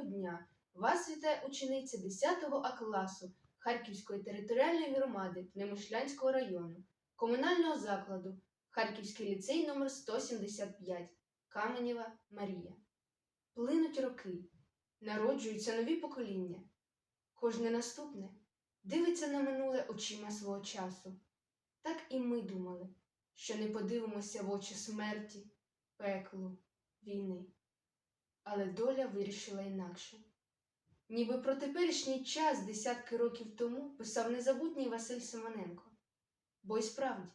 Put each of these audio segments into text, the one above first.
Доброго дня! Вас вітає учениця 10 А класу Харківської територіальної громади Немишлянського району, комунального закладу Харківський ліцей номер 175 Каменєва Марія. Плинуть роки, народжуються нові покоління. Кожне наступне дивиться на минуле очима свого часу. Так і ми думали, що не подивимося в очі смерті, пеклу, війни. Але доля вирішила інакше. Ніби про теперішній час десятки років тому писав незабутній Василь Симоненко. Бо й справді,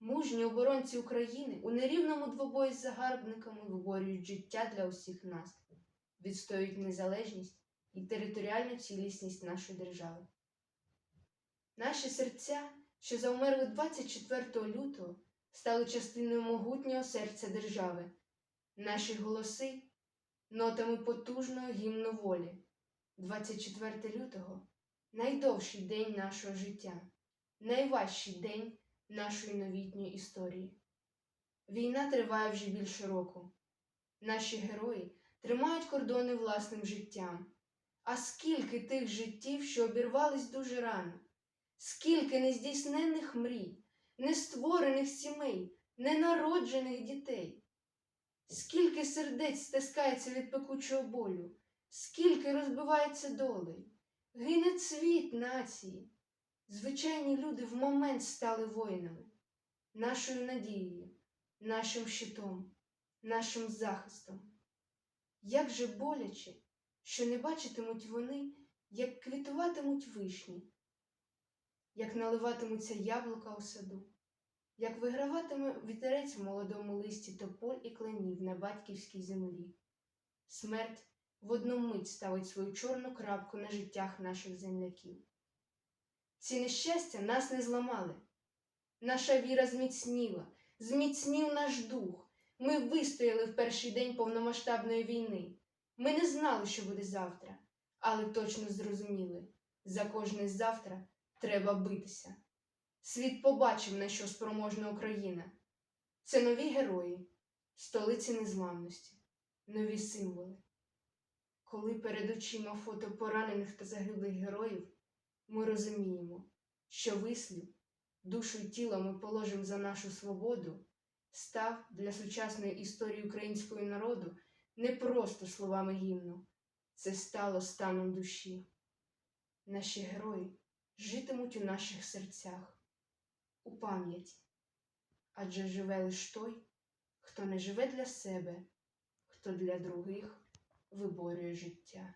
мужні оборонці України у нерівному двобої з загарбниками виборюють життя для усіх нас, відстоюють незалежність і територіальну цілісність нашої держави. Наші серця, що завмерли 24 лютого, стали частиною могутнього серця держави. Наші голоси нотами потужного гімну волі. 24 лютого найдовший день нашого життя, найважчий день нашої новітньої історії. Війна триває вже більше року. Наші герої тримають кордони власним життям. А скільки тих життів, що обірвались дуже рано, скільки нездійсненних мрій, нестворених сімей, ненароджених дітей. Скільки сердець стискається від пекучого болю, скільки розбивається долею, гине цвіт нації. Звичайні люди в момент стали воїнами, нашою надією, нашим щитом, нашим захистом. Як же боляче, що не бачитимуть вони, як квітуватимуть вишні, як наливатимуться яблука у саду як виграватиме вітерець в молодому листі тополь і кленів на батьківській землі. Смерть в одну мить ставить свою чорну крапку на життях наших земляків. Ці нещастя нас не зламали. Наша віра зміцніла, зміцнів наш дух. Ми вистояли в перший день повномасштабної війни. Ми не знали, що буде завтра, але точно зрозуміли за кожне завтра треба битися. Світ побачив, на що спроможна Україна. Це нові герої, столиці незламності, нові символи. Коли перед очима фото поранених та загиблих героїв, ми розуміємо, що вислів, душу й тіло ми положимо за нашу свободу, став для сучасної історії українського народу не просто словами гімну, це стало станом душі. Наші герої житимуть у наших серцях у пам'ять, Адже живе лиш той, хто не живе для себе, хто для других виборює життя.